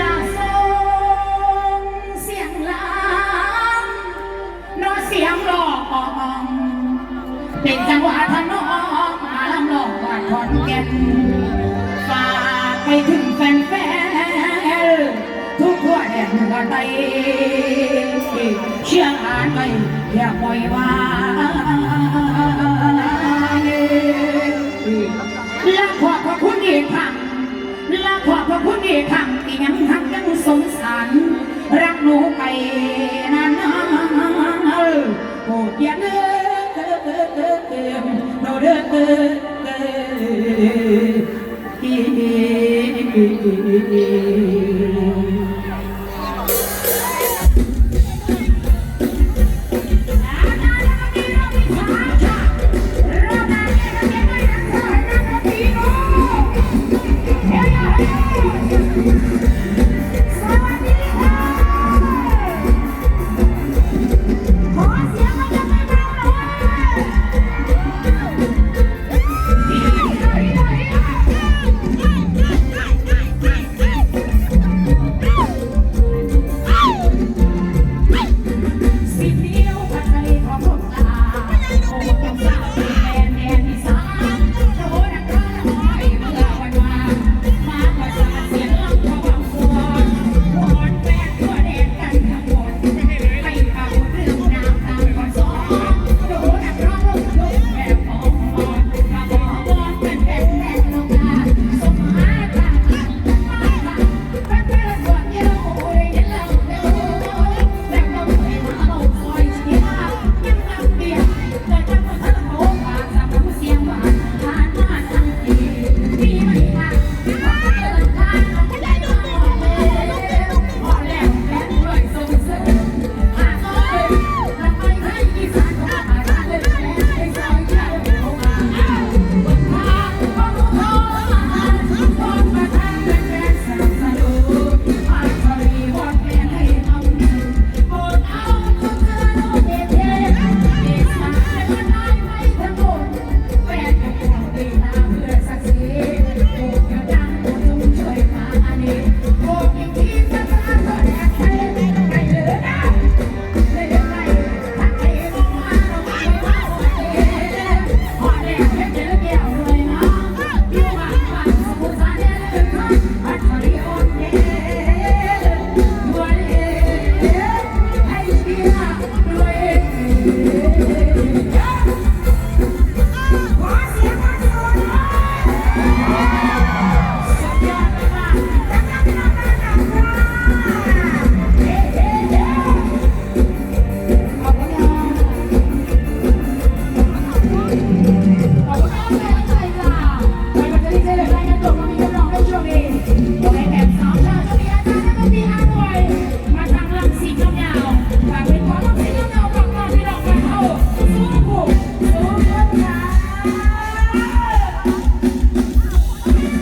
ลาสงเสียงลางโนเสียงร้องเป็นจังหวะทนองมาลำลองว่าขอนแก่นฝากไปถึงแฟนๆทุกทั่วแดนกไตเชื่ออ่านไปอย่าปล่อยว่าแขอบพระคุณอีกครั้งและขอบพระคุณอีกครั้งที่ยังทักยังสงสารรักหนูไปนานๆโปรดอย่าเลิกโนเด้อ